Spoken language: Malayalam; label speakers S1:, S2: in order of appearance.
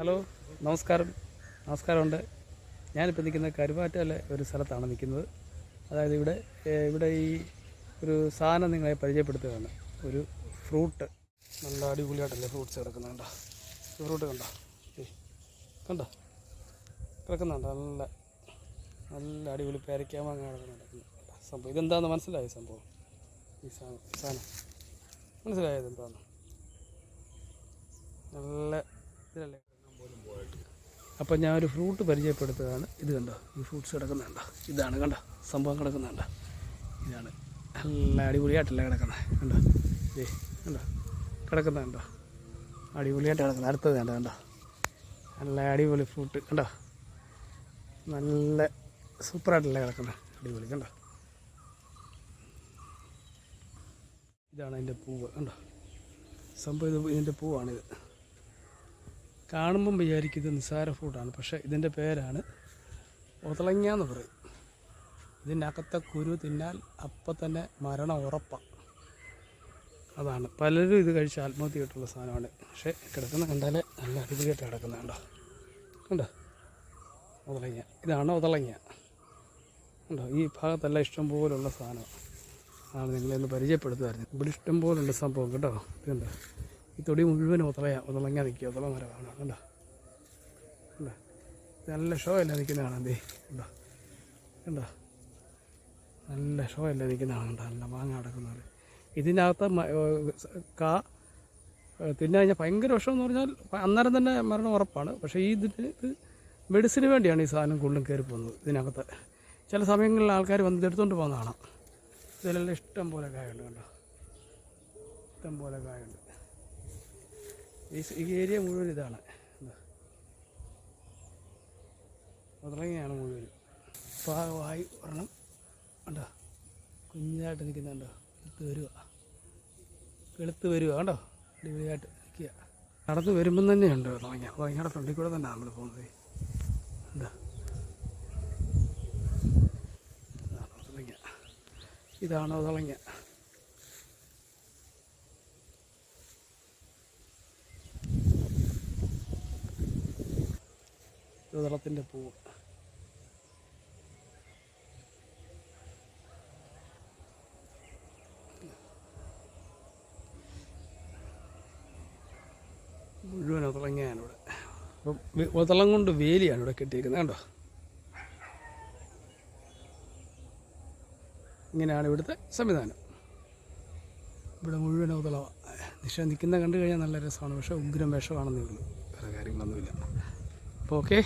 S1: ഹലോ നമസ്കാരം. നമസ്കാരമുണ്ട്. ഞാനിപ്പോൾ നിൽക്കുന്ന കരുവാറ്റയിലെ ഒരു സ്ഥലത്താണ് നിൽക്കുന്നത്. അതായത് ഇവിടെ ഇവിടെ ഈ ഒരു സാധനം നിങ്ങളെ പരിചയപ്പെടുത്തുകയാണ്. ഒരു ഫ്രൂട്ട്. നല്ല അടിപൊളിയായിട്ടല്ലേ ഫ്രൂട്ട്സ് കിടക്കുന്നുണ്ടോ ഫ്രൂട്ട് കണ്ടോ? കണ്ടോ? കിടക്കുന്നുണ്ടോ. നല്ല നല്ല അടിപൊളി പേരയ്ക്കാമാങ്ങ കിടക്കുന്നുണ്ട് സംഭവം. ഇതെന്താണെന്ന് മനസ്സിലായി സംഭവം? ഈ സാധനം മനസ്സിലായത് എന്താണെന്ന് നല്ല ഇതിലല്ലേ അപ്പം ഞാൻ ഒരു ഫ്രൂട്ട് പരിചയപ്പെടുത്തുകയാണ്. ഇത് കണ്ടോ? ഈ ഫ്രൂട്ട്സ് കിടക്കുന്നുണ്ടോ ഇതാണ് കണ്ടോ? സംഭവം കിടക്കുന്നുണ്ടോ ഇതാണ്. നല്ല അടിപൊളിയായിട്ടല്ലേ കിടക്കുന്നത് കണ്ടോ? ഏ കണ്ടോ? കിടക്കുന്നുണ്ടോ അടിപൊളിയായിട്ട് കിടക്കുന്നത് അടുത്തത് കണ്ടോ? കണ്ടോ? നല്ല അടിപൊളി ഫ്രൂട്ട്. കണ്ടോ? നല്ല സൂപ്പറായിട്ടല്ലേ കിടക്കുന്നത് അടിപൊളി. കണ്ടോ? ഇതാണ് അതിന്റെ പൂവ്. കണ്ടോ? സംഭവം ഇത് ഇതിന്റെ പൂവാണിത്. കാണുമ്പം വിചാരിക്കും ഇത് നിസ്സാര ഫ്രൂട്ടാണ് പക്ഷേ ഇതിന്റെ പേരാണ് ഒതളങ്ങ എന്ന് പറയും. ഇതിനകത്തെ കുരു തിന്നാൽ അപ്പം തന്നെ മരണം ഉറപ്പാണ് അതാണ്. പലരും ഇത് കഴിച്ച് ആത്മഹത്യ ചെയ്തിട്ടുള്ള സാധനമാണ്. പക്ഷേ കിടക്കുന്ന കണ്ടാൽ നല്ല അടിപൊളിയായിട്ട് കിടക്കുന്നുണ്ടോ കണ്ടോ? ഒതളങ്ങ. ഇതാണ് ഒതളങ്ങ. കണ്ടോ? ഈ ഭാഗത്തെല്ലാം ഇഷ്ടം പോലുള്ള സാധനമാണ് ആണ് നിങ്ങളെ ഒന്ന് പരിചയപ്പെടുത്തുമായിരുന്നു ഇവിടെ ഇഷ്ടം പോലുള്ള സംഭവം. കേട്ടോ ഇത് കണ്ടോ? ഈ തൊടി മുഴുവൻ ഒത്തളയാണ് ഒതളങ്ങ നിൽക്കുക. ഒത്തള മരമാണ് കണ്ടോ? കണ്ടോ? നല്ല ഷോ അല്ലേ നിൽക്കുന്നതാണ് എന്തേ കണ്ടോ? കണ്ടോ? നല്ല ഷോ അല്ലേ നിൽക്കുന്നതാണ് കണ്ടോ നല്ല മാങ്ങ അടക്കുന്നത് ഇതിനകത്ത് കാ തിന്നു കഴിഞ്ഞാൽ ഭയങ്കര വിഷമെന്ന് പറഞ്ഞാൽ അന്നേരം തന്നെ മരണം ഉറപ്പാണ്. പക്ഷേ ഈ ഇതിന് ഇത് മെഡിസിന് വേണ്ടിയാണ് ഈ സാധനം കൂടുതലും കയറി പോകുന്നത് ഇതിനകത്ത്. ചില സമയങ്ങളിൽ ആൾക്കാർ വന്ന് എടുത്തുകൊണ്ട് പോകുന്ന കാണാം ഇതിലെല്ലാം ഇഷ്ടം പോലെ കായുണ്ട് കണ്ടോ? ഇഷ്ടം പോലെ കായുണ്ട്. ഈ ഏരിയ മുഴുവൻ ഇതാണ്. ഉറങ്ങിയാണ് മുഴുവൻ പാകമായി വരണം കണ്ടോ? കുഞ്ഞായിട്ട് നിൽക്കുന്നുണ്ടോ എടുത്ത് വരിക. വെളുത്ത് വരിക കണ്ടോ? അടിപൊളിയായിട്ട് നിൽക്കുക. നടന്ന് വരുമ്പം തന്നെയുണ്ട് തുടങ്ങി തുടങ്ങിയുടെ ഫ്രണ്ടിൽ കൂടെ തന്നെ നമ്മൾ പോകുന്നത്. എന്താ ഇതാണ് ഒതളങ്ങ ഇതാണ് ഒതളങ്ങ യുവതളത്തിന്റെ പൂവ് മുഴുവൻ ഉതളങ്ങയാണ് ഇവിടെ അപ്പം ഉതളം കൊണ്ട് വേലിയാണ് ഇവിടെ കെട്ടിയിരിക്കുന്നത് കണ്ടോ? ഇങ്ങനെയാണ് ഇവിടുത്തെ സംവിധാനം. ഇവിടെ മുഴുവൻ ഉതളമാണ് നിഷ നിൽക്കുന്ന കണ്ടു കഴിഞ്ഞാൽ നല്ല രസമാണ്. പക്ഷേ ഉഗ്രം വിഷമാണെന്നേ ഉള്ളൂ വേറെ കാര്യങ്ങളൊന്നുമില്ല. അപ്പോൾ ഓക്കെ